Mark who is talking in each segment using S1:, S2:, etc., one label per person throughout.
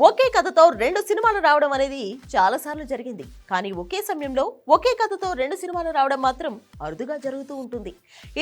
S1: ఒకే కథతో రెండు సినిమాలు రావడం అనేది చాలా సార్లు జరిగింది. కానీ ఒకే సమయంలో ఒకే కథతో రెండు సినిమాలు రావడం మాత్రం అరుదుగా జరుగుతూ ఉంటుంది.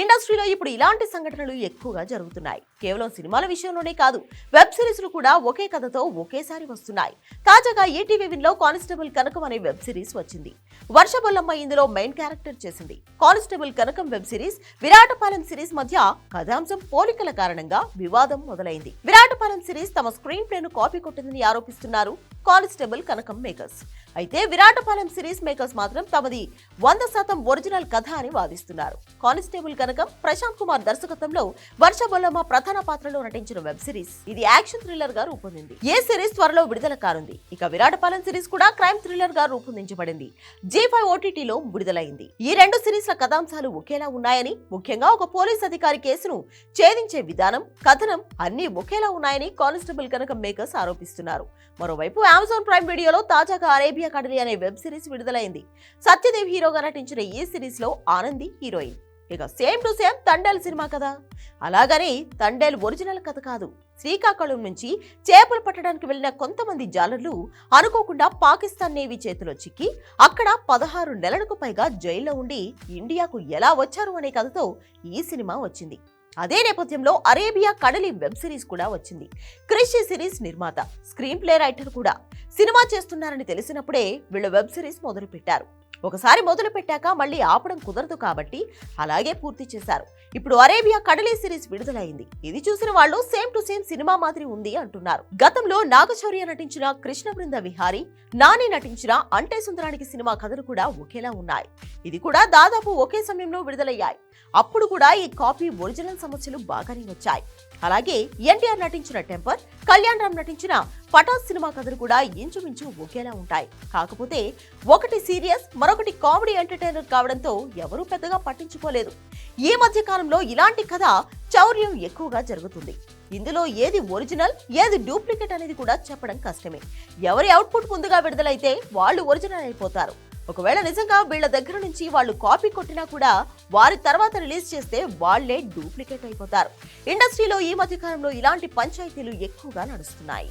S1: ఇండస్ట్రీలో ఇప్పుడు ఇలాంటి సంఘటనలు ఎక్కువగా జరుగుతున్నాయి. కేవలం సినిమాల విషయంలోనే కాదు వెబ్ సిరీస్లు కూడా ఒకే కథతో ఒకేసారి వస్తున్నాయి. తాజాగా ఈటీవీ విన్లో కానిస్టేబుల్ కనకం అనే వెబ్ సిరీస్ వచ్చింది. వర్షబొల్లమ్మ ఇందులో మెయిన్ క్యారెక్టర్ చేసింది. Constable Kanakam web series Viraatapalem series మధ్య కథాంశం పోలికల కారణంగా వివాదం మొదలైంది. విరాటపాలెం సిరీస్ తమ స్క్రీన్ ప్లేను కాపీ కొట్టిందని ఆరోపిస్తున్నారు. కానిస్టేబుల్ కనకం మేకర్స్. అయితే విరాటపాలెం సిరీస్ మేకర్స్ మాత్రం తమది వంద శాతం ఒరిజినల్ కథ అని వాదిస్తున్నారు. కానిస్టేబుల్ కనకం ప్రశాంత్ కుమార్ దర్శకత్వంలో వర్షబొల్లమ్మ ప్రధాన పాత్రలో నటించిన వెబ్ సిరీస్. ఇది యాక్షన్ థ్రిల్లర్గా రూపొందింది. ఏ సిరీస్ త్వరలో విడుదల కానుంది? ఇక విరాటపాలెం సిరీస్ కూడా క్రైమ్ థ్రిల్లర్గా రూపొందించబడింది. జీ ఫైవ్ ఓటీటీలో విడుదలైంది. ఈ రెండు సిరీస్ల కథాంశాలు ఒకేలా ఉన్నాయని ముఖ్యంగా ఒక పోలీస్ అధికారి కేసును ఛేదించే విధానం కథనం అన్ని ఒకేలా ఉన్నాయని కానిస్టేబుల్ కనకం మేకర్స్ ఆరోపిస్తున్నారు. మరోవైపు అమెజాన్ ప్రైమ్ వీడియోలో తాజాగా అరేబియా కడలి అనే వెబ్ సిరీస్ విడుదలైంది. సత్యదేవ్ హీరోగా నటించిన ఈ సిరీస్లో ఆనంది హీరోయిన్. ఇక same to same Thandel cinema కదా. అలాగని తండేల్ ఒరిజినల్ కథ కాదు. శ్రీకాకుళం నుంచి చేపలు పట్టడానికి వెళ్ళిన కొంతమంది జాలర్లు అనుకోకుండా పాకిస్తాన్ నేవీ చేతిలో చిక్కి అక్కడ పదహారు నెలలకు పైగా జైల్లో ఉండి ఇండియాకు ఎలా వచ్చారు అనే కథతో ఈ సినిమా వచ్చింది. అదే నేపథ్యంలో అరేబియా కడలి వెబ్ సిరీస్ కూడా వచ్చింది. క్రిష్ సిరీస్ నిర్మాత స్క్రీన్ ప్లే రైటర్ కూడా సినిమా చేస్తున్నారని తెలిసినప్పుడే వీళ్ళు వెబ్ సిరీస్ మొదలుపెట్టారు. ఒకసారి మొదలు పెట్టాక మళ్ళీ ఆపడం కుదరదు కాబట్టి అలాగే పూర్తి చేశారు. ఇప్పుడు అరేబియా కడలి సిరీస్ విడుదలైంది. ఇది చూసిన వాళ్ళు సేమ్ టు సేమ్ సినిమా మాదిరి ఉంది అంటున్నారు. గతంలో నాగశౌర్య నటించిన కృష్ణ బృంద విహారీ నాని నటించిన అంటే సుందరానికి సినిమా కథలు కూడా ఒకేలా ఉన్నాయి. ఇది కూడా దాదాపు ఒకే సమయంలో విడుదలయ్యాయి. అప్పుడు కూడా ఈ కాపీ ఒరిజినల్ సమస్యలు బాగానే వచ్చాయి. అలాగే ఎన్టీఆర్ నటించిన టెంపర్ కళ్యాణ్ రామ్ నటించిన పటాస్ సినిమా కథలు కూడా ఇంచుమించు ఒకేలా ఉంటాయి. కాకపోతే ఒకటి సీరియస్ మరొకటి కామెడీ ఎంటర్టైనర్ కావడంతో ఎవరూ పెద్దగా పట్టించుకోలేదు. ఈ మధ్య కాలంలో ఇలాంటి కథ చౌర్యం ఎక్కువగా జరుగుతుంది. ఇందులో ఏది ఒరిజినల్ ఏది డూప్లికేట్ అనేది కూడా చెప్పడం కష్టమే. ఎవరి అవుట్పుట్ ముందుగా విడుదలైతే వాళ్ళు ఒరిజినల్ అయిపోతారు. ఒకవేళ నిజంగా వీళ్ళ దగ్గర నుంచి వాళ్ళు కాపీ కొట్టినా కూడా వారి తర్వాత రిలీజ్ చేస్తే వాళ్ళే డూప్లికేట్ అయిపోతారు. ఇండస్ట్రీలో ఈ మధ్య కాలంలో ఇలాంటి పంచాయతీలు ఎక్కువగా నడుస్తున్నాయి.